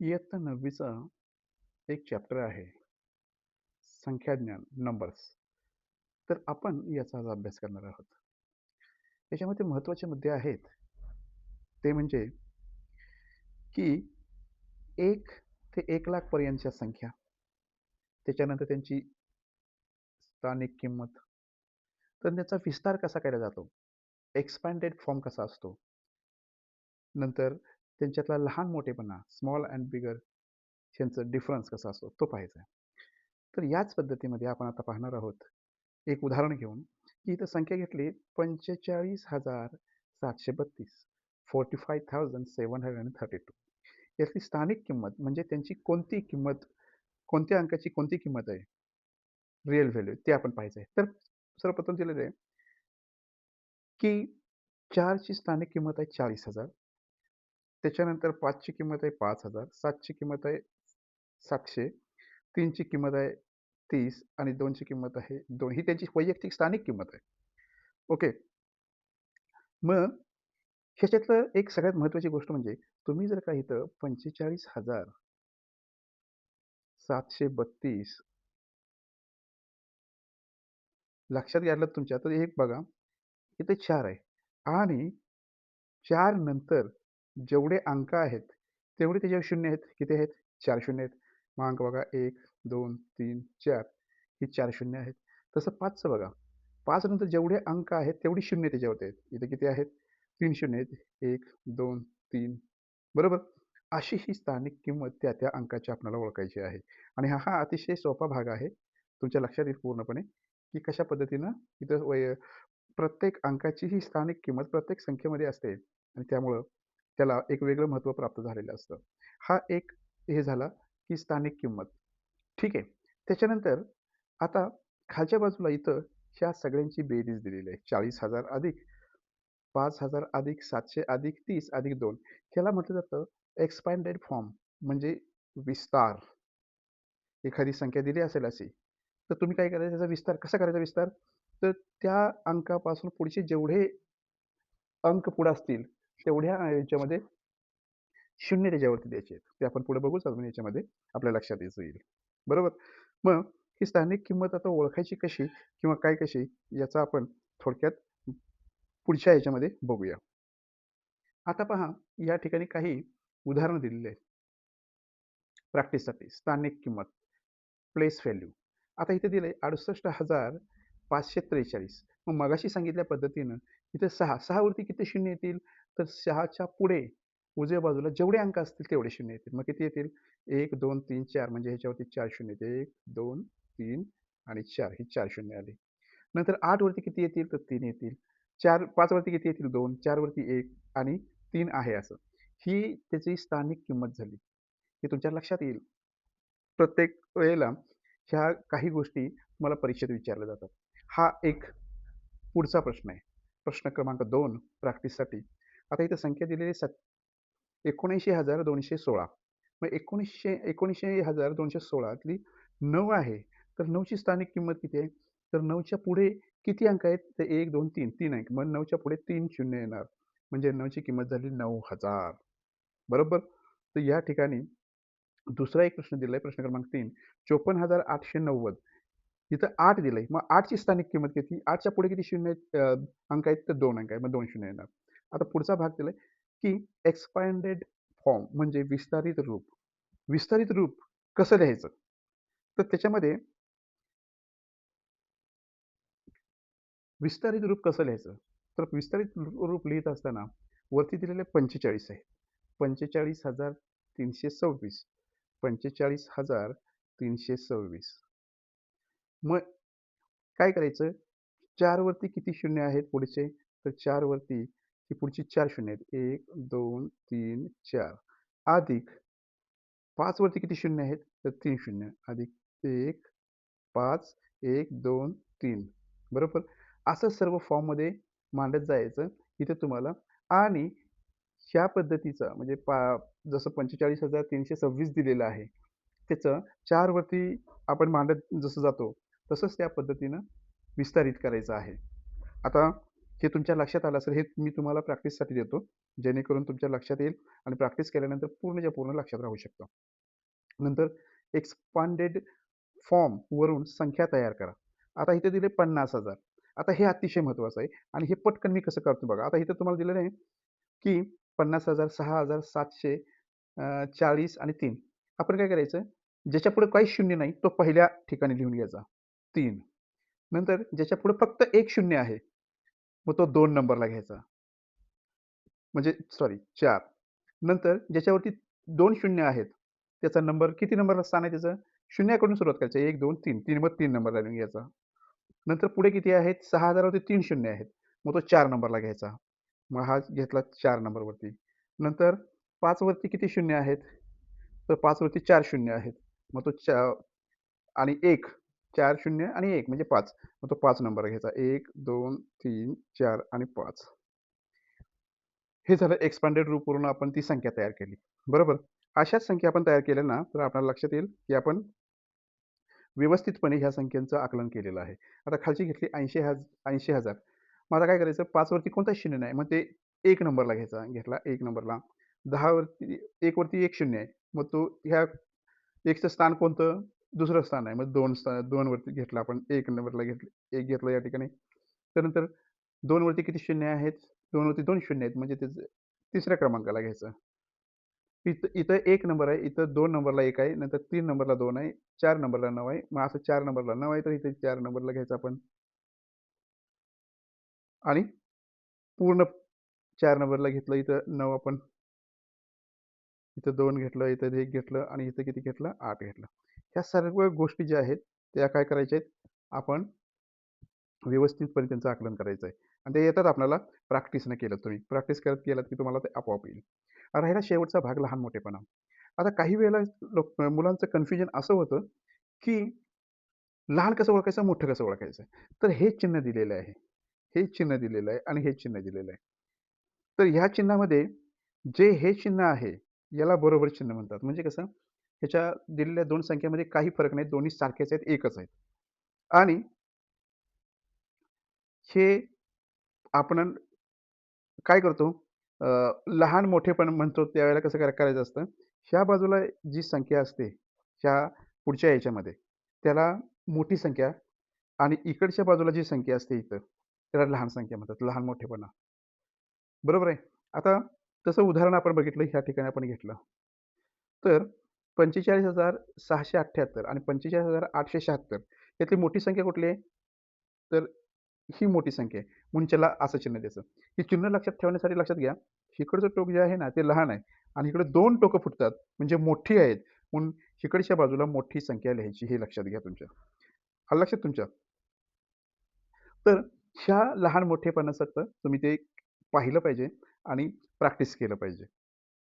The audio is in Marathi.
इयत्ता नववीचा एक चॅप्टर आहे. संख्याज्ञान नंबर्स तर आपण याचा आज अभ्यास करणार आहोत. याच्यामध्ये महत्त्वाचे मुद्दे आहेत. ते म्हणजे की एक ते एक लाखपर्यंतच्या संख्या. त्याच्यानंतर त्यांची स्थानिक किंमत. तर त्याचा विस्तार कसा केला जातो? एक्सपॅन्डेड फॉर्म कसा असतो? नंतर त्यांच्यातला लहान मोठेपणा स्मॉल अँड बिगर यांचं डिफरन्स कसा असतो तो पाहायचा आहे. तर याच पद्धतीमध्ये आपण आता पाहणार आहोत एक उदाहरण घेऊन की इथं संख्या घेतली पंचेचाळीस हजार सातशे बत्तीस forty five thousand seven hundred and thirty two यातली स्थानिक किंमत म्हणजे त्यांची कोणती किंमत कोणत्या अंकाची कोणती किंमत आहे? रिअल व्हॅल्यू ते आपण पाहायचं आहे. तर सर्वप्रथम दिलेलं आहे की चारची स्थानिक किंमत आहे चाळीस हजार त्याच्यानंतर पाचची किंमत आहे पाच हजार सातची किंमत आहे सातशे तीनची किंमत आहे तीस आणि दोनची किंमत आहे दोन. ही त्यांची वैयक्तिक स्थानिक किंमत आहे. ओके. मग ह्याच्यातलं एक सगळ्यात महत्त्वाची गोष्ट म्हणजे तुम्ही जर का इथं पंचेचाळीस हजार सातशे बत्तीस लक्षात घ्यायला तुमच्या तर एक बघा इथे चार आहे आणि चार नंतर जेवढे अंक आहेत तेवढे त्याच्यावर शून्य आहेत. किती आहेत? चार शून्य आहेत. मग अंक बघा. एक दोन तीन चार. ही चार शून्य आहेत. तसं पाचचं बघा. पाच नंतर जेवढे अंक आहेत तेवढी शून्य त्याच्यावरती आहेत. इथे किती आहेत? तीन शून्य आहेत. एक दोन तीन. बरोबर? अशी ही स्थानिक किंमत त्या त्या अंकाची आपल्याला ओळखायची आहे. आणि हा हा अतिशय सोपा भाग आहे. तुमच्या लक्षात येईल पूर्णपणे की कशा पद्धतीनं इथं वय प्रत्येक अंकाची ही स्थानिक किंमत प्रत्येक संख्येमध्ये असते. आणि त्यामुळं त्याला एक वेगळं महत्त्व प्राप्त झालेलं असतं. हा एक हे झाला की स्थानिक किंमत. ठीक आहे. त्याच्यानंतर आता खालच्या बाजूला इथं ह्या सगळ्यांची बेरीज दिलेली आहे. चाळीस हजार अधिक पाच हजार अधिक सातशे अधिक तीस अधिक दोन. ह्याला म्हटलं जातं एक्सपॅन्डेड फॉर्म म्हणजे विस्तार. एखादी संख्या दिली असेल अशी तर तुम्ही काय करायचं? त्याचा विस्तार कसा करायचा विस्तार? तर त्या अंकापासून पुढचे जेवढे अंक पुढे असतील तेवढ्या याच्यामध्ये शून्य त्याच्यावरती द्यायचे आहेत. ते आपण पुढे बघूच अजून याच्यामध्ये आपल्या लक्षात येत येईल. बरोबर? मग ही स्थानिक किंमत आता ओळखायची कशी किंवा काय कशी याचा आपण थोडक्यात पुढच्या याच्यामध्ये बघूया. आता पहा या ठिकाणी काही उदाहरणं दिलेली आहेत. प्रॅक्टिससाठी स्थानिक किंमत प्लेस व्हॅल्यू. आता इथे दिले अडुसष्ट हजार पाचशे त्रेचाळीस. मग मगाशी सांगितल्या पद्धतीनं इथे सहा सहावरती किती शून्य येतील? तर सहाच्या पुढे उजव्या बाजूला जेवढे अंक असतील तेवढे शून्य येतील. मग किती येतील? एक दोन तीन चार. म्हणजे ह्याच्यावरती चार शून्य येते. एक दोन तीन आणि चार. ही चार शून्य आली. नंतर आठ वरती किती येतील? तर तीन येतील. चार पाच वरती किती येतील? दोन. चार वरती एक आणि तीन आहे असं. ही त्याची स्थानिक किंमत झाली. हे तुमच्या लक्षात येईल. प्रत्येक वेळेला ह्या काही गोष्टी तुम्हाला परीक्षेत विचारल्या जातात. हा एक पुढचा प्रश्न आहे. प्रश्न क्रमांक दोन प्रॅक्टिससाठी आता इथं संख्या दिलेली सत एकोणऐंशी हजार दोनशे सोळा. मग एकोणीसशे एकोणीसशे हजार दोनशे सोळातली नऊ आहे. तर नऊची स्थानिक किंमत किती आहे? तर नऊच्या पुढे किती अंक आहेत? तर एक दोन तीन तीन अंक. मग नऊच्या पुढे तीन शून्य येणार. म्हणजे नऊची किंमत झाली नऊ हजार. बरोबर? तर या ठिकाणी दुसरा एक प्रश्न दिलाय प्रश्न क्रमांक तीन. चोपन्न हजार आठशे नव्वद. इथं आठ दिलंय. मग आठची स्थानिक किंमत किती? आठच्या पुढे किती शून्य अंक आहेत? तर दोन अंक आहे. मग दोन शून्य येणार. आता पुढचा भाग दिलाय की एक्सपांडेड फॉर्म म्हणजे विस्तारित रूप. विस्तारित रूप कसं लिहायचं? तर त्याच्यामध्ये विस्तारित रूप कसं लिहायचं? तर विस्तारित रूप लिहित असताना वरती दिलेले पंचेचाळीस आहे. पंचेचाळीस हजार तीनशे सव्वीस. पंचेचाळीस हजार तीनशे सव्वीस. मग काय करायचं? चार वरती किती शून्य आहेत पुढचे? तर चार वरती ही पुढची चार शून्य आहेत. एक दोन तीन चार. अधिक पाच वरती किती शून्य आहेत? तर तीन शून्य. अधिक एक पाच एक दोन तीन. बरोबर? असं सर्व फॉर्ममध्ये मांडत जायचं इथे तुम्हाला. आणि ह्या पद्धतीचा म्हणजे पा जसं पंचेचाळीस हजार तीनशे सव्वीस दिलेलं आहे त्याचं चारवरती आपण मांडत जसं जातो तसंच त्या पद्धतीनं विस्तारित करायचं आहे. आता हे तुमच्या लक्षात आलं असेल, हे मी तुम्हाला प्रॅक्टिससाठी देतो. जेणेकरून तुमच्या लक्षात येईल आणि प्रॅक्टिस केल्यानंतर पूर्णच्या पूर्ण लक्षात राहू शकतं. नंतर एक्सपांडेड फॉर्म वरून संख्या तयार करा. आता इथे दिले 50,000 आता हे अतिशय महत्त्वाचं आहे आणि हे पटकन मी कसं करतो बघा. आता इथं तुम्हाला दिलेलं आहे, की पन्नास हजार सहा हजार सातशे चाळीस आणि तीन आपण काय करायचं, ज्याच्या पुढे काही शून्य नाही, तो पहिल्या ठिकाणी लिहून घ्यायचा तीन नंतर ज्याच्या पुढे फक्त एक शून्य आहे, मग तो दोन नंबरला घ्यायचा. म्हणजे सॉरी चार नंतर ज्याच्यावरती दोन शून्य आहेत, त्याचा नंबर किती नंबरला स्थान आहे त्याचं? शून्याकडून सुरुवात करायचं एक दोन तीन तीन मग तीन नंबरला घ्यायचा. नंतर पुढे किती आहेत? सहा हजारावरती तीन शून्य आहेत. मग तो चार नंबरला घ्यायचा. मग हा घेतला चार नंबरवरती. नंतर पाचवरती किती शून्य आहेत? तर पाचवरती चार शून्य आहेत. मग तो चा आणि एक चार शून्य आणि एक म्हणजे पाच मग तो पाच नंबरला घ्यायचा. 1, 2, 3, 4 आणि पाच हे झालं एक्सपांडेड रूप वरून आपण ती संख्या तयार केली. बरोबर? अशाच संख्या आपण तयार केल्या ना, तर आपल्याला लक्षात येईल, की आपण व्यवस्थितपणे ह्या संख्यांचं आकलन केलेलं आहे. आता खालची घेतली 80 हज 80,000 मग आता काय करायचं पाचवरती कोणताच शून्य नाही. मग ते एक नंबरला घ्यायचा. घेतला एक नंबरला. दहावरती एकवरती एक शून्य आहे. मग तो ह्या एकचं स्थान कोणतं? दुसरं स्थान आहे. मग दोन स्थान दोनवरती घेतलं आपण एक नंबरला घेतलं एक घेतलं या ठिकाणी. त्यानंतर दोनवरती किती शून्य आहेत? दोनवरती दोन शून्य आहेत. म्हणजे त्याचं तिसऱ्या क्रमांकाला घ्यायचं. इथं इथं एक नंबर आहे. इथं दोन नंबरला एक आहे. नंतर तीन नंबरला दोन आहे. चार नंबरला नऊ आहे. मग असं चार नंबरला नऊ आहे, तर इथे चार नंबरला घ्यायचं आपण. आणि पूर्ण चार नंबरला घेतलं इथं नऊ आपण. इथं दोन घेतलं, इथं एक घेतलं आणि इथं किती घेतलं? आठ घेतलं. ह्या सर्व गोष्टी ज्या आहेत, त्या काय करायच्या आहेत? आपण व्यवस्थितपणे त्यांचं आकलन करायचं आहे. आणि ते येतात आपल्याला प्रॅक्टिसनं केलं तुम्ही. प्रॅक्टिस करत गेलात, की तुम्हाला ते आपोआप येईल. राहिला शेवटचा भाग लहान-मोठेपणा. आता काही वेळेला लोक मुलांचं कन्फ्युजन असं होतं, की लहान कसं ओळखायचं, मोठं कसं ओळखायचं? तर हे चिन्ह दिलेलं आहे. हे चिन्ह दिलेलं आहे आणि हे चिन्ह दिलेलं आहे. तर ह्या चिन्हामध्ये जे हे चिन्ह आहे, याला बरोबर चिन्ह म्हणतात. म्हणजे कसं? ह्याच्या दिलेल्या दोन संख्येमध्ये काही फरक नाही. दोन्ही सारखेच आहेत, एकच आहेत. आणि हे आपण काय करतो? लहान लहान-मोठेपण म्हणतो त्यावेळेला कसं काय करायचं असतं, ह्या बाजूला जी संख्या असते, ह्या पुढच्या याच्यामध्ये त्याला मोठी संख्या आणि इकडच्या बाजूला जी संख्या असते इथं, त्याला लहान संख्या म्हणतात. लहान-मोठेपणा. बरोबर आहे? आता तसं उदाहरण आपण बघितलं, ह्या ठिकाणी आपण घेतलं. तर 45,678 आणि 45,876 यातली मोठी संख्या कुठली आहे? तर ही मोठी संख्या आहे. म्हणून त्याला असं चिन्ह द्यायचं. ही चिन्ह लक्षात ठेवण्यासाठी लक्षात घ्या, इकडचं टोक जे आहे ना, ते लहान आहे आणि इकडे दोन टोकं फुटतात, म्हणजे मोठी आहेत. म्हणून इकडच्या बाजूला मोठी संख्या लिहायची, हे लक्षात घ्या तुमच्या. हा लक्षात तुमच्या? तर ह्या लहान मोठेपणासाठी तुम्ही ते पाहिलं पाहिजे आणि प्रॅक्टिस केलं पाहिजे.